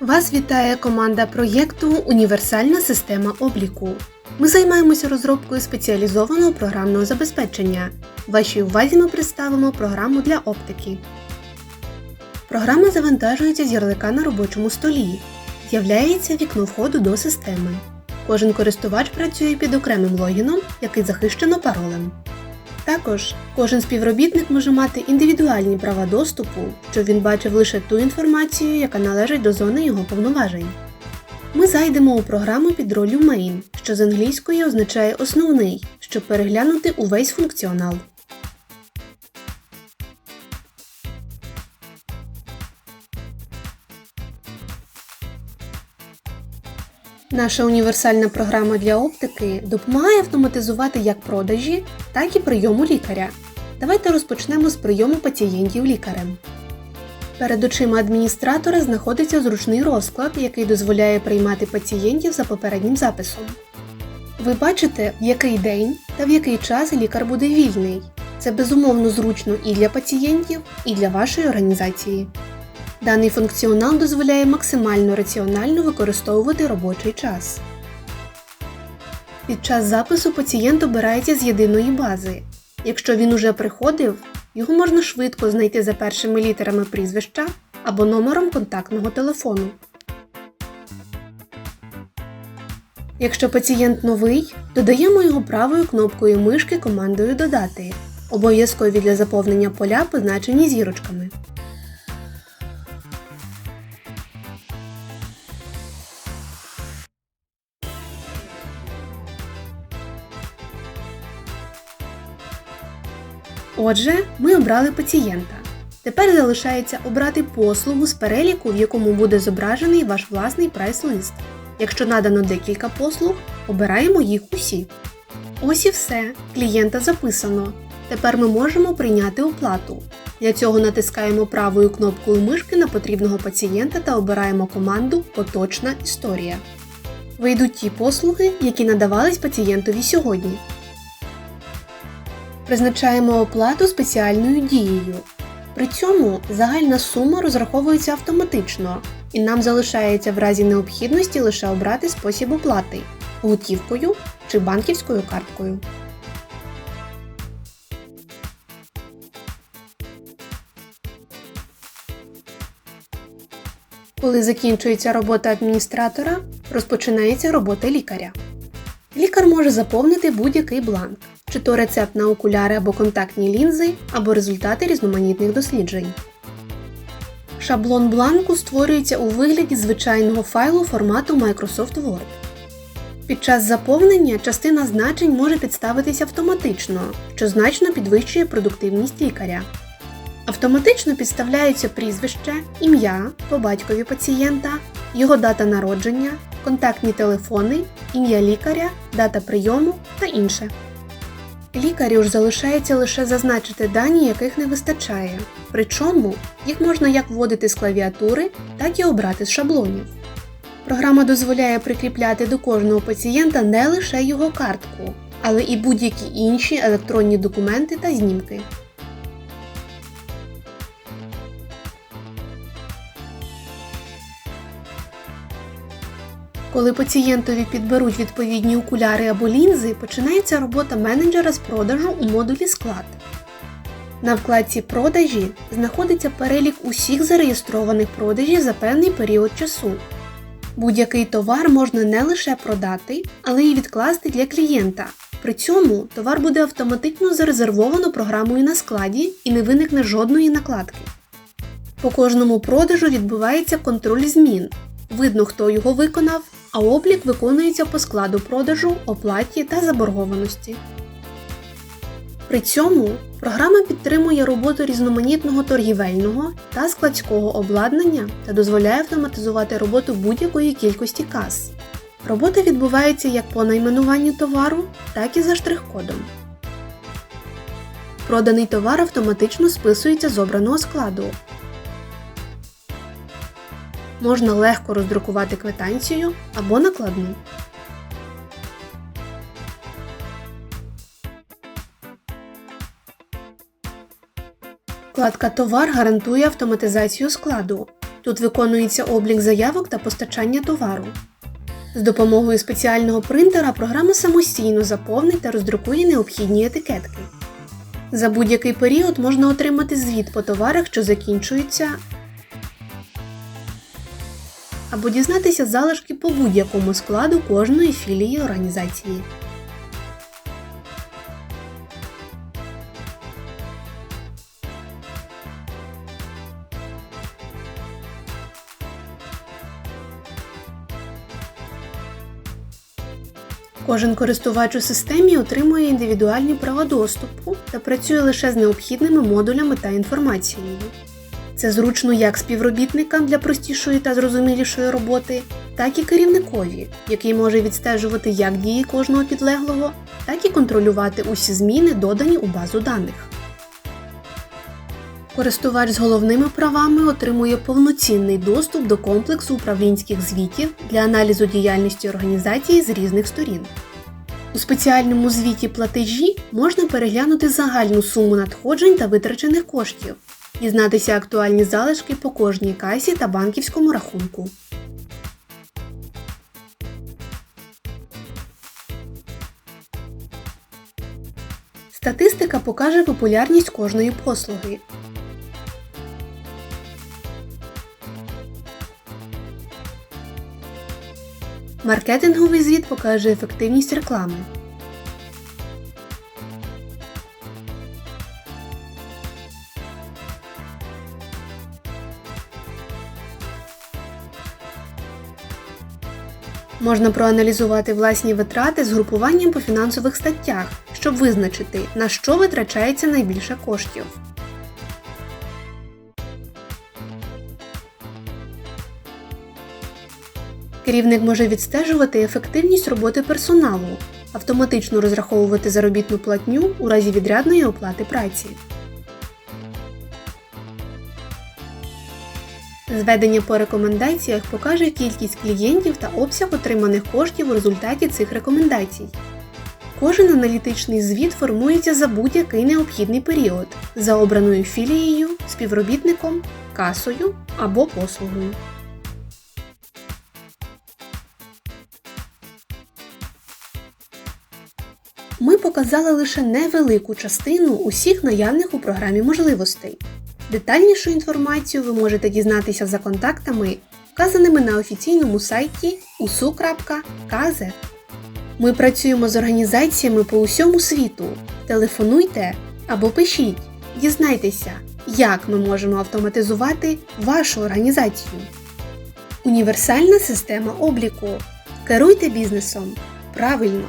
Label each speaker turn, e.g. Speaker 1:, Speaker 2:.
Speaker 1: Вас вітає команда проєкту Універсальна система обліку. Ми займаємося розробкою спеціалізованого програмного забезпечення. Вашій увазі ми представимо програму для оптики. Програма завантажується з ярлика на робочому столі. З'являється вікно входу до системи. Кожен користувач працює під окремим логіном, який захищено паролем. Також кожен співробітник може мати індивідуальні права доступу, щоб він бачив лише ту інформацію, яка належить до зони його повноважень. Ми зайдемо у програму під ролью Main, що з англійської означає основний, щоб переглянути увесь функціонал. Наша універсальна програма для оптики допомагає автоматизувати як продажі, так і прийому лікаря. Давайте розпочнемо з прийому пацієнтів лікарем. Перед очима адміністратора знаходиться зручний розклад, який дозволяє приймати пацієнтів за попереднім записом. Ви бачите, в який день та в який час лікар буде вільний. Це безумовно зручно і для пацієнтів, і для вашої організації. Даний функціонал дозволяє максимально раціонально використовувати робочий час. Під час запису пацієнт обирається з єдиної бази. Якщо він уже приходив, його можна швидко знайти за першими літерами прізвища або номером контактного телефону. Якщо пацієнт новий, додаємо його правою кнопкою мишки командою Додати. Обов'язкові для заповнення поля позначені зірочками. Отже, ми обрали пацієнта. Тепер залишається обрати послугу з переліку, в якому буде зображений ваш власний прайс-лист. Якщо надано декілька послуг, обираємо їх усі. Ось і все. Клієнта записано. Тепер ми можемо прийняти оплату. Для цього натискаємо правою кнопкою мишки на потрібного пацієнта та обираємо команду Поточна історія. Вийдуть ті послуги, які надавались пацієнтові сьогодні. Призначаємо оплату спеціальною дією. При цьому загальна сума розраховується автоматично, і нам залишається в разі необхідності лише обрати спосіб оплати готівкою чи банківською карткою. Коли закінчується робота адміністратора, розпочинається робота лікаря. Лікар може заповнити будь-який бланк, чи то рецепт на окуляри або контактні лінзи, або результати різноманітних досліджень. Шаблон бланку створюється у вигляді звичайного файлу формату Microsoft Word. Під час заповнення частина значень може підставитися автоматично, що значно підвищує продуктивність лікаря. Автоматично підставляються прізвище, ім'я по батькові пацієнта, його дата народження, контактні телефони, ім'я лікаря, дата прийому та інше. Лікарю ж залишається лише зазначити дані, яких не вистачає. Причому їх можна як вводити з клавіатури, так і обрати з шаблонів. Програма дозволяє прикріпляти до кожного пацієнта не лише його картку, але і будь-які інші електронні документи та знімки. Коли пацієнтові підберуть відповідні окуляри або лінзи, починається робота менеджера з продажу у модулі склад. На вкладці Продажі знаходиться перелік усіх зареєстрованих продажів за певний період часу. Будь-який товар можна не лише продати, але й відкласти для клієнта. При цьому товар буде автоматично зарезервовано програмою на складі і не виникне жодної накладки. По кожному продажу відбувається контроль змін. Видно, хто його виконав, а облік виконується по складу продажу, оплаті та заборгованості. При цьому програма підтримує роботу різноманітного торгівельного та складського обладнання та дозволяє автоматизувати роботу будь-якої кількості кас. Робота відбувається як по найменуванню товару, так і за штрих-кодом. Проданий товар автоматично списується з обраного складу, можна легко роздрукувати квитанцію або накладну. Вкладка Товар гарантує автоматизацію складу. Тут виконується облік заявок та постачання товару. З допомогою спеціального принтера програма самостійно заповнить та роздрукує необхідні етикетки. За будь-який період можна отримати звіт по товарах, що закінчуються, або дізнатися залишки по будь-якому складу кожної філії організації. Кожен користувач у системі отримує індивідуальні права доступу та працює лише з необхідними модулями та інформацією. Це зручно як співробітникам для простішої та зрозумілішої роботи, так і керівникові, який може відстежувати як дії кожного підлеглого, так і контролювати усі зміни, додані у базу даних. Користувач з головними правами отримує повноцінний доступ до комплексу управлінських звітів для аналізу діяльності організації з різних сторін. У спеціальному звіті платежі можна переглянути загальну суму надходжень та витрачених коштів, дізнатися актуальні залишки по кожній касі та банківському рахунку. Статистика покаже популярність кожної послуги. Маркетинговий звіт покаже ефективність реклами. Можна проаналізувати власні витрати з групуванням по фінансових статтях, щоб визначити, на що витрачається найбільше коштів. Керівник може відстежувати ефективність роботи персоналу, автоматично розраховувати заробітну платню у разі відрядної оплати праці. Зведення по рекомендаціях покаже кількість клієнтів та обсяг отриманих коштів у результаті цих рекомендацій. Кожен аналітичний звіт формується за будь-який необхідний період за обраною філією, співробітником, касою або послугою. Ми показали лише невелику частину усіх наявних у програмі можливостей. Детальнішу інформацію ви можете дізнатися за контактами, вказаними на офіційному сайті usu.kz. Ми працюємо з організаціями по усьому світу. Телефонуйте або пишіть, дізнайтеся, як ми можемо автоматизувати вашу організацію. Універсальна система обліку. Керуйте бізнесом правильно.